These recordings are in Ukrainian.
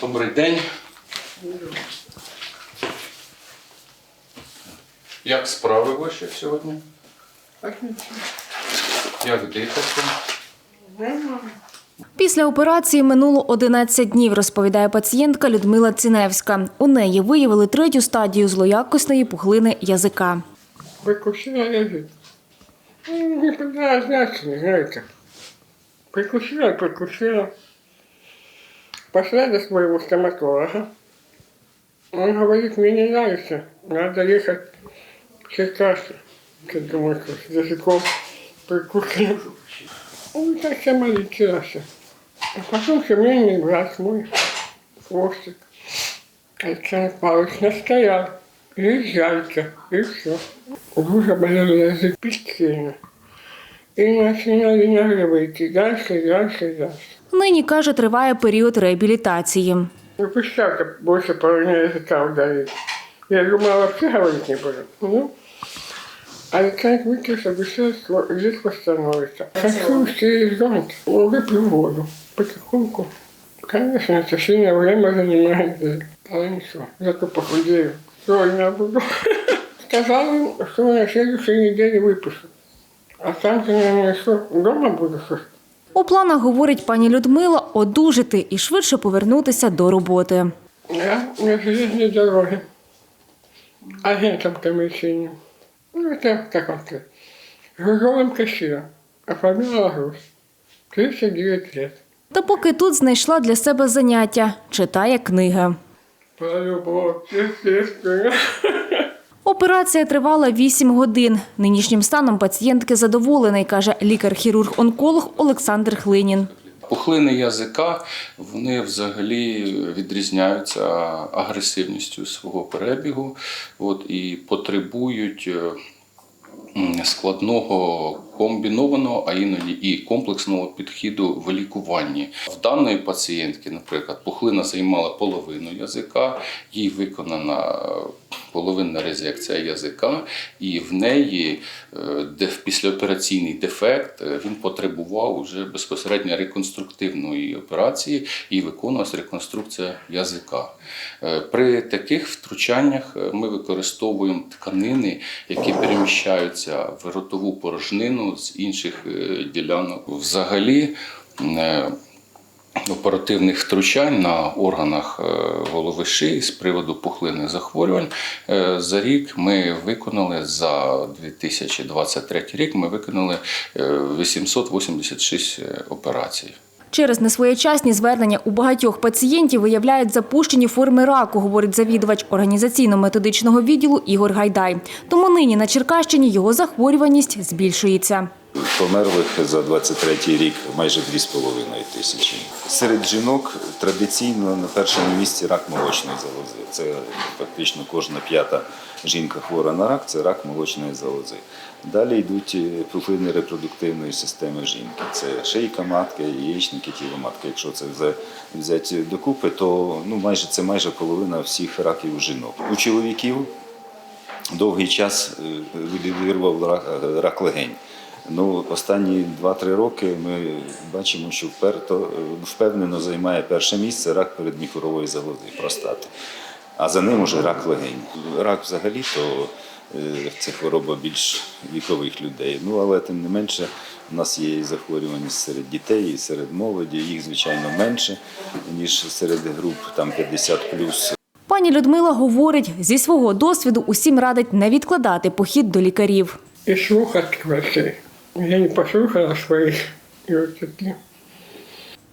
Добрий день. Як справи ваші сьогодні? Як дихати? Після операції минуло 11 днів, розповідає пацієнтка Людмила Ціневська. У неї виявили третю стадію злоякісної пухлини язика. Прикусила язык. Ну, Не поняла значения, знаете. Прикусила, прикусила. Пошла до своего стоматолога. Он говорит, мне не нравится, надо ехать в Черкассы. Думаю, что с языком прикусила. Он так сама лечилась. А потом семейный брат мой, хвостик, Александр Павлович настоял. Езжайте, и все. Дуже болел язык печально. И начинали нервы идти дальше, дальше, дальше. Нині, каже, триває період реабілітації. Ну, представьте, больше половины языка ударить. Я думала, вообще говорить не буду. Ну, Александр Викторович обещал, что здесь восстановится. Хочу через зонт, выпью воду. Потихоньку. Конечно, это сильное время занимает. Але ничего, зато похудею. Сегодня буду. Сказал им, что на следующей неделе выпишу. А там же, наверное, что, дома буду что У планах, говорить пані Людмила, одужати і швидше повернутися до роботи. Я на железной дороге. Агентом коммерческим. Ну, как вам сказать. Грузовым кассиром. Оформляла груз. 39 лет. Та поки тут знайшла для себе заняття читає книги. Про любовь, естественно. Операція тривала 8 годин. Нинішнім станом пацієнтки задоволений, каже лікар-хірург-онколог Олександр Хлинін. Пухлини язика вони взагалі відрізняються агресивністю свого перебігу от, і потребують е, складного комбінованого, а іноді і комплексного підходу в лікуванні. В даної пацієнтки, наприклад, пухлина займала половину язика, їй виконана е, половинна резекція язика, і в неї е, де післяопераційний дефект е, він потребував уже безпосередньо реконструктивної операції і виконувалась реконструкція язика. При таких втручаннях ми використовуємо тканини, які переміщаються в ротову порожнину з інших е, ділянок. Взагалі. е, Оперативних втручань на органах е, голови шиї з приводу пухлинних захворювань за рік ми виконали за 2023 рік. Ми виконали е, 886 операцій. Через несвоєчасні звернення у багатьох пацієнтів виявляють запущені форми раку, говорить завідувач організаційно-методичного відділу Ігор Гайдай. Тому нині на Черкащині його захворюваність збільшується. Померлих за 23 рік майже 2,5 тисячі. Серед жінок традиційно на першому місці рак молочної залози. Це фактично кожна п'ята жінка хвора на рак це рак молочної залози. Далі йдуть е, пухлини репродуктивної системи жінки. Це шийка матки, яєчники, тіло матки. Якщо це взя- взяти докупи, то ну, майже, це майже половина всіх раків жінок. У чоловіків довгий час е, лідирував рак, рак легень. Ну, останні 2-3 роки ми бачимо, що вперто, впевнено займає перше місце рак передміхорової залози, простати. А за ним уже рак легень. Рак взагалі то е, це хвороба більш вікових людей. Ну, але тим не менше, у нас є і захворюваність серед дітей, і серед молоді. Їх, звичайно, менше, ніж серед груп там 50 Пані Людмила говорить, зі свого досвіду усім радить не відкладати похід до лікарів. И слухать вообще. Я не послухала своих. И.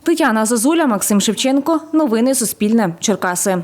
Тетяна Зазуля, Максим Шевченко. Новини Суспільне. Черкаси.